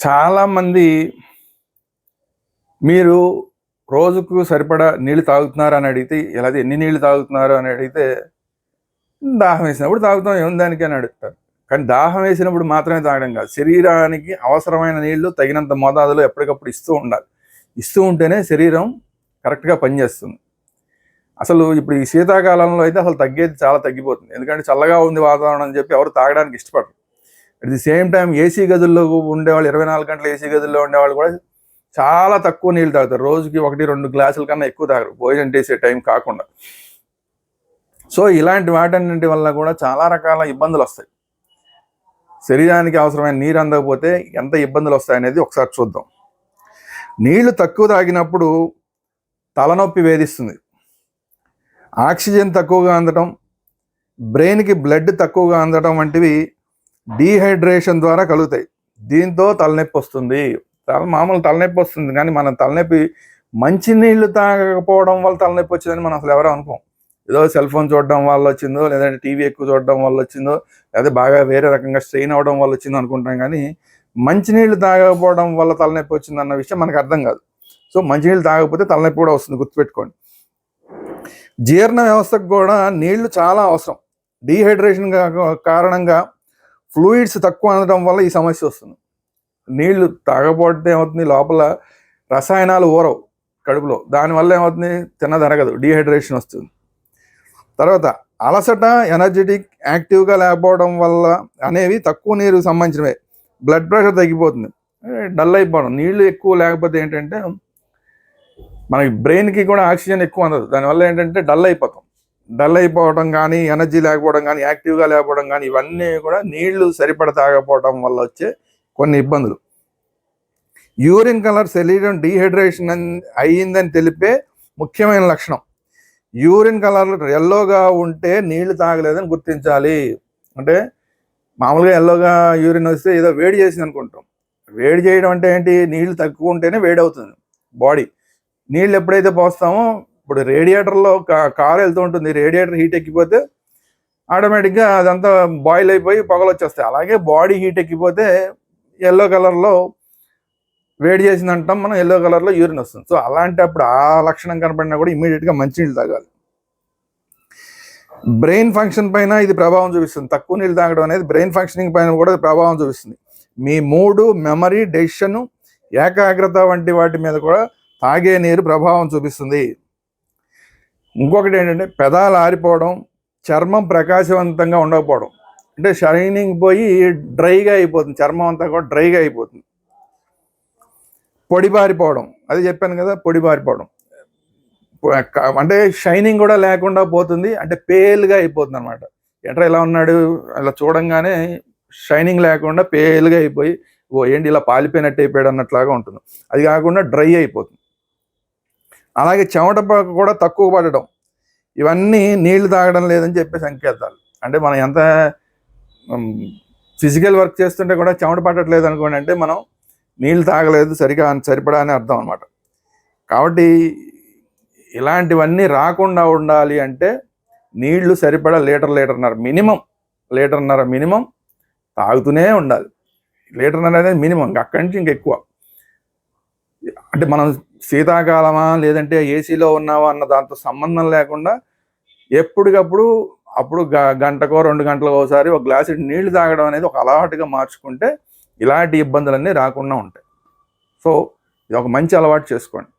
చాలామంది మీరు రోజుకు సరిపడా నీళ్ళు తాగుతున్నారు అని అడిగితే ఇలా ఎన్ని నీళ్ళు తాగుతున్నారు అని అడిగితే దాహం వేసినప్పుడు తాగుతాం ఏం దానికి అని అడుగుతారు. కానీ దాహం వేసినప్పుడు మాత్రమే తాగడం కాదు. శరీరానికి అవసరమైన నీళ్ళు తగినంత మోతాదులో ఎప్పటికప్పుడు ఇస్తూ ఉండాలి. ఇస్తూ ఉంటేనే శరీరం కరెక్ట్గా పనిచేస్తుంది. అసలు ఇప్పుడు ఈ శీతాకాలంలో అయితే అసలు తగ్గేది చాలా తగ్గిపోతుంది. ఎందుకంటే చల్లగా ఉంది వాతావరణం అని చెప్పి ఎవరు తాగడానికి ఇష్టపడరు. At the same time AC గదుల్లో ఉండేవాళ్ళు ఇరవై నాలుగు గంటల ఏసీ గదుల్లో ఉండేవాళ్ళు కూడా చాలా తక్కువ నీళ్ళు తాగుతారు. రోజుకి ఒకటి రెండు గ్లాసుల కన్నా ఎక్కువ తాగరు. భోజనం చేసే టైం కాకుండా. సో ఇలాంటి వాటన్నింటి వల్ల కూడా చాలా రకాల ఇబ్బందులు వస్తాయి. శరీరానికి అవసరమైన నీరు అందకపోతే ఎంత ఇబ్బందులు వస్తాయనేది ఒకసారి చూద్దాం. నీళ్ళు తక్కువ తాగినప్పుడు తలనొప్పి వేధిస్తుంది. ఆక్సిజన్ తక్కువగా అందటం బ్రెయిన్కి బ్లడ్ తక్కువగా అందటం వంటివి డీహైడ్రేషన్ ద్వారా కలుగుతాయి. దీంతో తలనొప్పి వస్తుంది. తల మామూలు తలనొప్పి వస్తుంది. కానీ మనం తలనొప్పి మంచి నీళ్ళు తాగకపోవడం వల్ల తలనొప్పి వచ్చిందని మనం అసలు ఎవరు అనుకోం. ఏదో సెల్ ఫోన్ చూడడం వల్ల వచ్చిందో లేదంటే టీవీ ఎక్కువ చూడడం వల్ల వచ్చిందో లేదా బాగా వేరే రకంగా స్ట్రెయిన్ అవడం వల్ల వచ్చిందో అనుకుంటాం. కానీ మంచినీళ్ళు తాగకపోవడం వల్ల తలనొప్పి వచ్చింది అన్న విషయం మనకు అర్థం కాదు. సో మంచినీళ్ళు తాగకపోతే తలనొప్పి కూడా వస్తుంది గుర్తుపెట్టుకోండి. జీర్ణ వ్యవస్థకు కూడా నీళ్ళు చాలా అవసరం. డీహైడ్రేషన్ కారణంగా ఫ్లూయిడ్స్ తక్కువ అందడం వల్ల ఈ సమస్య వస్తుంది. నీళ్ళు తాగకపోతే ఏమవుతుంది? లోపల రసాయనాలు ఊరవు కడుపులో. దానివల్ల ఏమవుతుంది? తినదరగదు. డీహైడ్రేషన్ వస్తుంది. తర్వాత అలసట ఎనర్జెటిక్ యాక్టివ్గా లేకపోవడం వల్ల అనేవి తక్కువ నీరు సంబంధించినవే. బ్లడ్ ప్రెషర్ తగ్గిపోతుంది. డల్ అయిపోవడం. నీళ్ళు ఎక్కువ లేకపోతే ఏంటంటే మనకి బ్రెయిన్కి కూడా ఆక్సిజన్ ఎక్కువ అందదు. దానివల్ల ఏంటంటే డల్ అయిపోతాం. డల్ అయిపోవడం కానీ ఎనర్జీ లేకపోవడం కానీ యాక్టివ్గా లేకపోవడం కానీ ఇవన్నీ కూడా నీళ్ళు సరిపడ తాగకపోవడం వల్ల వచ్చే కొన్ని ఇబ్బందులు. యూరిన్ కలర్ శరీరం డీహైడ్రేషన్ అయ్యిందని తెలిపే ముఖ్యమైన లక్షణం. యూరిన్ కలర్ ఎల్లోగా ఉంటే నీళ్ళు తాగలేదని గుర్తించాలి. అంటే మామూలుగా ఎల్లోగా యూరిన్ వస్తే ఏదో వేడి చేసింది అనుకుంటాం. వేడి చేయడం అంటే ఏంటి? నీళ్ళు తక్కువ ఉంటేనే వేడి అవుతుంది బాడీ నీళ్ళు ఎప్పుడైతే పోస్తామో ఇప్పుడు రేడియేటర్లో కారు వెళ్తూ ఉంటుంది. రేడియేటర్ హీట్ ఎక్కిపోతే ఆటోమేటిక్గా అదంతా బాయిల్ అయిపోయి పొగలు వచ్చేస్తాయి అలాగే బాడీ హీట్ ఎక్కిపోతే ఎల్లో కలర్లో వేడి చేసింది అంటాం మనం ఎల్లో కలర్లో యూరిన్ వస్తుంది. సో అలాంటప్పుడు ఆ లక్షణం కనపడినా కూడా ఇమీడియట్గా మంచినీళ్ళు తాగాలి. బ్రెయిన్ ఫంక్షన్ పైన ఇది ప్రభావం చూపిస్తుంది. తక్కువ నీళ్ళు తాగడం అనేది బ్రెయిన్ ఫంక్షనింగ్ పైన కూడా ప్రభావం చూపిస్తుంది. మీ మూడు మెమరీ డెసిషను ఏకాగ్రత వంటి వాటి మీద కూడా తాగే నీరు ప్రభావం చూపిస్తుంది. ఇంకొకటి ఏంటంటే పెదాలు ఆరిపోవడం చర్మం ప్రకాశవంతంగా ఉండకపోవడం. అంటే షైనింగ్ పోయి డ్రైగా అయిపోతుంది చర్మం అంతా కూడా డ్రైగా అయిపోతుంది. పొడిబారిపోవడం అది చెప్పాను కదా పొడిబారిపోవడం అంటే షైనింగ్ కూడా లేకుండా పోతుంది అంటే పేల్గా అయిపోతుంది అనమాట ఎట్లా ఇలా ఉన్నాడు అలా చూడంగానే షైనింగ్ లేకుండా పేల్గా అయిపోయి ఓ ఏంటి ఇలా పాలిపోయినట్టు అయిపోయాడు అన్నట్లాగా ఉంటుంది. అది కాకుండా డ్రై అయిపోతుంది. అలాగే చెమట కూడా తక్కువ పడడం. ఇవన్నీ నీళ్ళు తాగడం లేదని చెప్పే సంకేతాలు అంటే మనం ఎంత ఫిజికల్ వర్క్ చేస్తుంటే కూడా చెమట పట్టట్లేదు అనుకోండి అంటే మనం నీళ్ళు తాగలేదు సరిగా సరిపడా అని అర్థం అనమాట కాబట్టి ఇలాంటివన్నీ రాకుండా ఉండాలి అంటే నీళ్ళు సరిపడా లీటర్ లీటర్న్నర మినిమం లీటర్న్నర మినిమం తాగుతూనే ఉండాలి. లీటర్న్నర అనేది మినిమం అక్కడి నుంచి ఇంకెక్కువ అంటే మనం శీతాకాలమా లేదంటే ఏసీలో ఉన్నావా అన్న దాంతో సంబంధం లేకుండా ఎప్పటికప్పుడు అప్పుడు గంటకో రెండు గంటలకు ఒకసారి ఒక గ్లాసు నీళ్ళు తాగడం అనేది ఒక అలవాటుగా మార్చుకుంటే ఇలాంటి ఇబ్బందులన్నీ రాకుండా ఉంటాయి. సో ఇది ఒక మంచి అలవాటు చేసుకోండి.